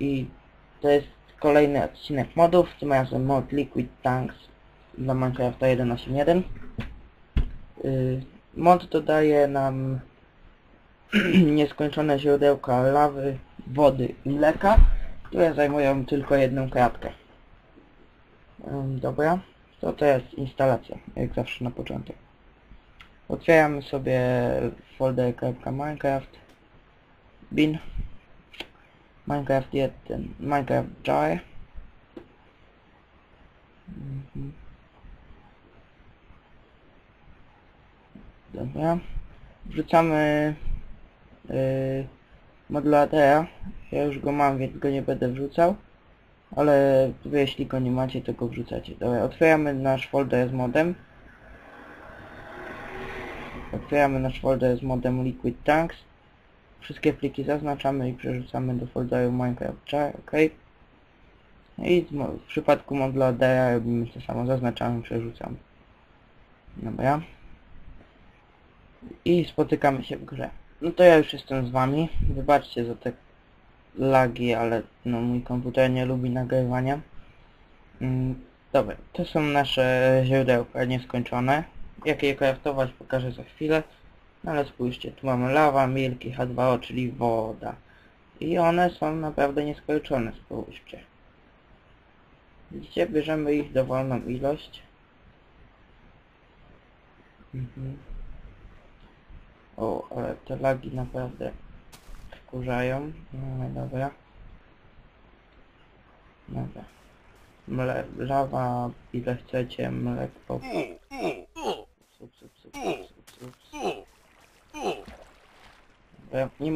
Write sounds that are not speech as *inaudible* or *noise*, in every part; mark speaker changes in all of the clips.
Speaker 1: i to jest kolejny odcinek modów, tym razem mod Liquid Tanks dla Minecrafta 1.8.1 yy, Mod dodaje nam *clears throat* nieskończone źródełka lawy, wody i mleka, które zajmują tylko jedną kratkę. Ym, Dobra, to to jest instalacja, jak zawsze na początek. Otwieramy sobie folder.minecraft bin Minecraft 1 Minecraft jar Mhm. Dobra. Wrzucamy yy, modulatora. Ja już go mam, więc go nie będę wrzucał. Ale wy, jeśli go nie macie, to go wrzucacie. Dobra, otwieramy nasz folder z modem. Otwieramy nasz folder z modem Liquid Tanks. Wszystkie pliki zaznaczamy i przerzucamy do folderu Minecraft ok. I w przypadku modulatora robimy to samo, zaznaczamy, przerzucamy. Dobra. I spotykamy się w grze. No to ja już jestem z wami. Wybaczcie za te lagi, ale no mój komputer nie lubi nagrywania. Mm, dobra, to są nasze źródełka nieskończone. Jak je kraftować pokażę za chwilę. No ale spójrzcie, tu mamy lawa, milk i H2O, czyli woda. I one są naprawdę nieskończone, spójrzcie. Widzicie, bierzemy ich dowolną ilość. Mhm. O, ale te lagi naprawdę wkurzają. No dobra. Dobra. Mle lawa, ile chcecie, mleko.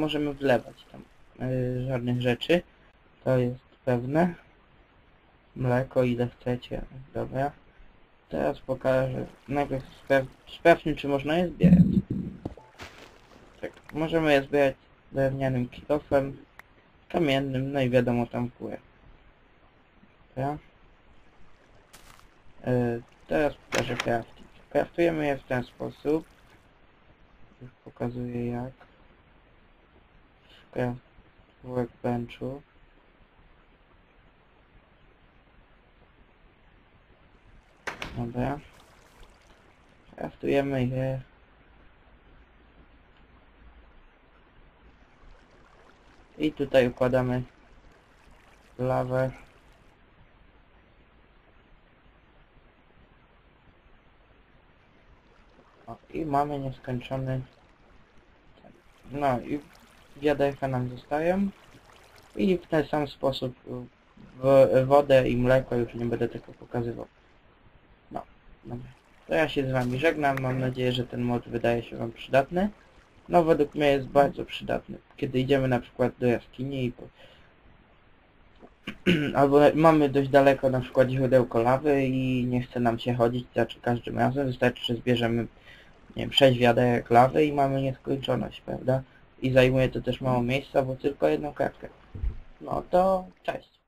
Speaker 1: Możemy wlewać tam y, żadnych rzeczy. To jest pewne. Mleko, ile chcecie. Dobra. Teraz pokażę. Najpierw spraw sprawdźmy, czy można je zbierać. Tak, możemy je zbierać drewnianym kilofem, kamiennym, no i wiadomo tam w górę. Dobra. E, teraz pokażę crafting. Craftujemy je w ten sposób. Już pokazuję jak. W craft workbenchu. Dobra. Craftujemy je I tutaj układamy lawę. O, I mamy nieskończony... No i wiaderka nam zostają. I w ten sam sposób w wodę i mleko już nie będę tego pokazywał. No, dobra. To ja się z wami żegnam. Mam nadzieję, że ten mod wydaje się wam przydatny. No według mnie jest bardzo przydatny. Kiedy idziemy na przykład do jaskini i po... *clears throat* albo mamy dość daleko na przykład źródełko lawy i nie chce nam się chodzić za każdym razem, wystarczy, że zbierzemy nie wiem, 6 wiaderek lawy i mamy nieskończoność, prawda? I zajmuje to też mało miejsca, bo tylko jedną kartkę. No to cześć.